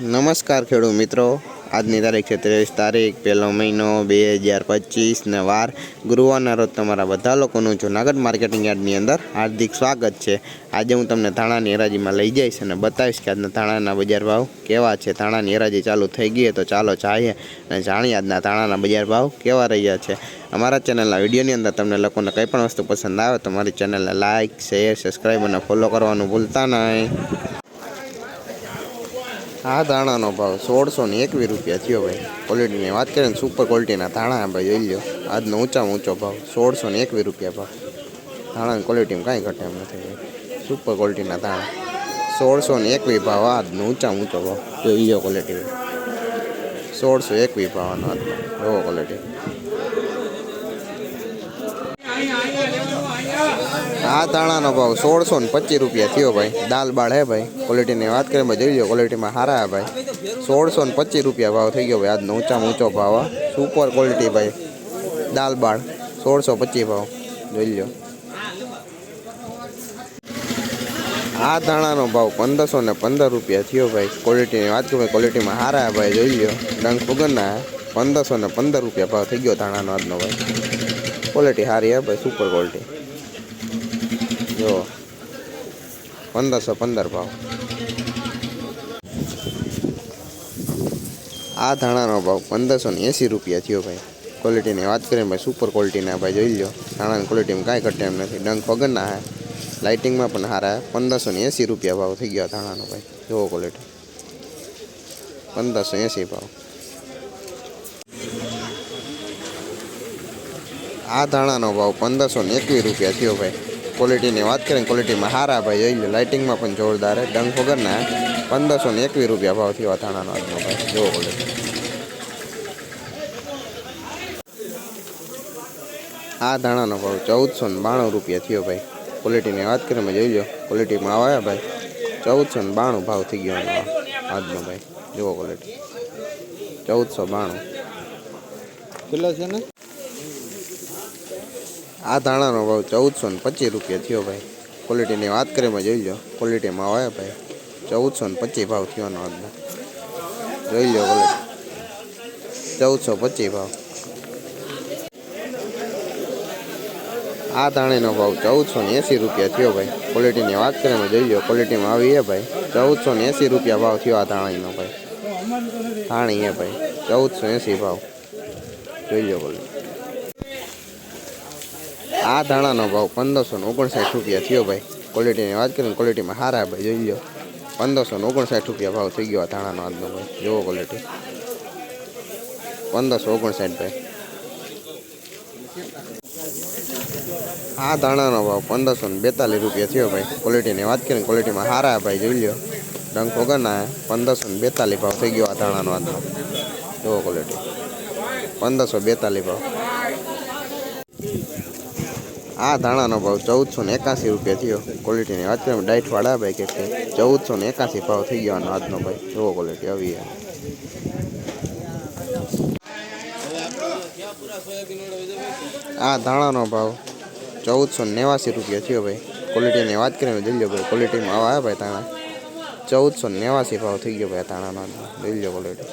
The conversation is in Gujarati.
નમસ્કાર ખેડૂત મિત્રો. આજની તારીખ છે ત્રેવીસ તારીખ, પહેલો મહિનો બે હજાર પચીસ ને વાર. ગુરુવારના રોજ તમારા બધા લોકોનું જુનાગઢ માર્કેટિંગ યાર્ડની અંદર હાર્દિક સ્વાગત છે. આજે હું તમને ધાણાની હરાજીમાં લઈ જઈશ અને બતાવીશ કે આજના ધાણાના બજાર ભાવ કેવા છે. ધાણાની હરાજી ચાલુ થઈ ગઈ તો ચાલો ચાહીએ અને જાણીએ આજના ધાણાના બજાર ભાવ કેવા રહ્યા છે. અમારા ચેનલના વિડીયોની અંદર તમને લોકોને કંઈ પણ વસ્તુ પસંદ આવે તો મારી ચેનલને લાઇક શેર, સબસ્ક્રાઈબ અને ફોલો કરવાનું ભૂલતા નહીં. આ ધાણાનો ભાવ સોળસો ને એકવીસ રૂપિયા થયો ભાઈ. ક્વોલિટીની વાત કરીએ ને સુપર ક્વોલિટીના ધાણા ભાઈ, જોઈ લો આજનો ઊંચામાં ઊંચો ભાવ, સોળસો ને એકવીસ રૂપિયા ભાવ. ધાણાની ક્વોલિટીમાં કાંઈ ઘટે એમ નથી સુપર ક્વોલિટીના ધાણા. સોળસો ને એકવીસ ભાવ, આજનો ઊંચામાં ઊંચો ભાવ. જોઈ લો ક્વોલિટી સોળસો એકવીસ ભાવનો આજનો. એવો ક્વોલિટી આ ધાણાનો ભાવ સોળસો ને પચીસ રૂપિયા થયો ભાઈ. દાલ બાળ હે ભાઈ. ક્વોલિટીની વાત કરીએ જોઈ લો ક્વોલિટીમાં સારા હે ભાઈ. સોળસો ને પચીસ રૂપિયા ભાવ થઈ ગયો ભાઈ. આજનો ઊંચામાં ઊંચો ભાવ સુપર ક્વોલિટી ભાઈ. દાલ બાળ, સોળસો પચીસ ભાવ. જોઈ લો આ દાણાનો ભાવ પંદરસો ને પંદર રૂપિયા થયો ભાઈ. ક્વોલિટીની વાત કરીએ ક્વોલિટીમાં સારા ભાઈ. જોઈ લો ડંગ ફુગનના પંદરસો ને પંદર રૂપિયા ભાવ થઈ ગયો દાણાનો આજનો ભાઈ. ક્વોલિટી સારી હે ભાઈ. સુપર ક્વોલિટી જો. પંદરસો પંદર ભાવ. આ ધાણાનો ભાવ પંદરસો ને એંસી રૂપિયા થયો ભાઈ. ક્વોલિટીની વાત કરીએ ભાઈ સુપર ક્વોલિટીના ભાઈ, જોઈ લો ધાણાની ક્વોલિટીમાં કાંઈ ઘટે એમ નથી. ડંગ વગરના હે. લાઇટિંગમાં પણ સારા પંદરસો ને એંસી રૂપિયા ભાવ થઈ ગયો ધાણાનો ભાઈ. જોવો ક્વોલિટી પંદરસો એંસી ભાવ. આ ધાણાનો ભાવ પંદરસો ને એકવીસ રૂપિયા થયો ભાઈ. ક્વોલિટીની વાત કરીએ ક્વોલિટીમાં સારા ભાઈ, જોઈ લો લાઇટિંગમાં પણ જોરદાર હે ડંગ વગરના પંદરસો ને એકવીસ રૂપિયા ભાવ થયો આ ધાણાનો આજનો ભાઈ. જોવો ક્વોલિટી આ ધાણાનો ભાવ ચૌદસો ને બાણું રૂપિયા થયો ભાઈ. ક્વોલિટીની વાત કરીએ મેં જોઈ લો ક્વોલિટીમાં આવ્યા ભાઈ. ચૌદસો ને બાણું ભાવ થઈ ગયો આનો આજનો ભાઈ. જુઓ ક્વોલિટી ચૌદસો બાણું. કેટલા છે ને? આ ધાણાનો ભાવ ચૌદસો ને પચીસ રૂપિયા થયો ભાઈ. ક્વોલિટીની વાત કરીએ જોઈ લો. ક્વોલિટીમાં આવે ભાઈ. ચૌદસો ને પચીસ ભાવ થયોનો આજનો જોઈ લો ક્વોલિટી ચૌદસો પચીસ ભાવ. આ ધાણીનો ભાવ ચૌદસો ને એંસી રૂપિયા થયો ભાઈ. ક્વોલિટીની વાત કરીએ જોઈ લો. ક્વોલિટીમાં આવી હે ભાઈ. ચૌદસો ને એંસી રૂપિયા ભાવ થયો આ ધાણીનો ભાઈ. ધાણી હે ભાઈ. ચૌદસો એંસી ભાવ. જોઈ લો ક્વોલિટી આ ધાણાનો ભાવ પંદરસો ને ઓગણસાઠ રૂપિયા થયો ભાઈ. ક્વોલિટીની વાત કરીને ક્વોલિટીમાં સારા ભાઈ, જોઈ લો પંદરસો ને ઓગણસાઠ રૂપિયા ભાવ થઈ ગયો આ ધાણાનો આજનો ભાઈ. જોવો ક્વોલિટી પંદરસો ઓગણસાઠ ભાઈ. આ ધાણાનો ભાવ પંદરસો ને બેતાલીસ રૂપિયા થયો ભાઈ. ક્વોલિટીની વાત કરીને ક્વોલિટીમાં સારા ભાઈ, જોઈ લો ડંખ વગરના પંદરસો ને બેતાલીસ ભાવ થઈ ગયો આ ધાણાનો આજનો. જોવો ક્વોલિટી પંદરસો બેતાલીસ ભાવ. આ ધાણાનો ભાવ ચૌદસો ને એકાસી રૂપિયા થયો. ક્વોલિટીની વાત કરીએ ડાઈટ વાળા ભાઈ કે છે, ચૌદસો ને એકાસી ભાવ થઈ ગયો આજનો ભાઈ. જોવો ક્વોલિટી આવી. આ ધાણાનો ભાવ ચૌદસો નેવાસી રૂપિયા થયો ભાઈ. ક્વોલિટીની વાત કરીએ, જોઈ ભાઈ ક્વોલિટીમાં આવા ભાઈ ધાણા. ચૌદસો નેવાસી ભાવ થઈ ગયો ભાઈ આ ધાણાનો લો ક્વોલિટી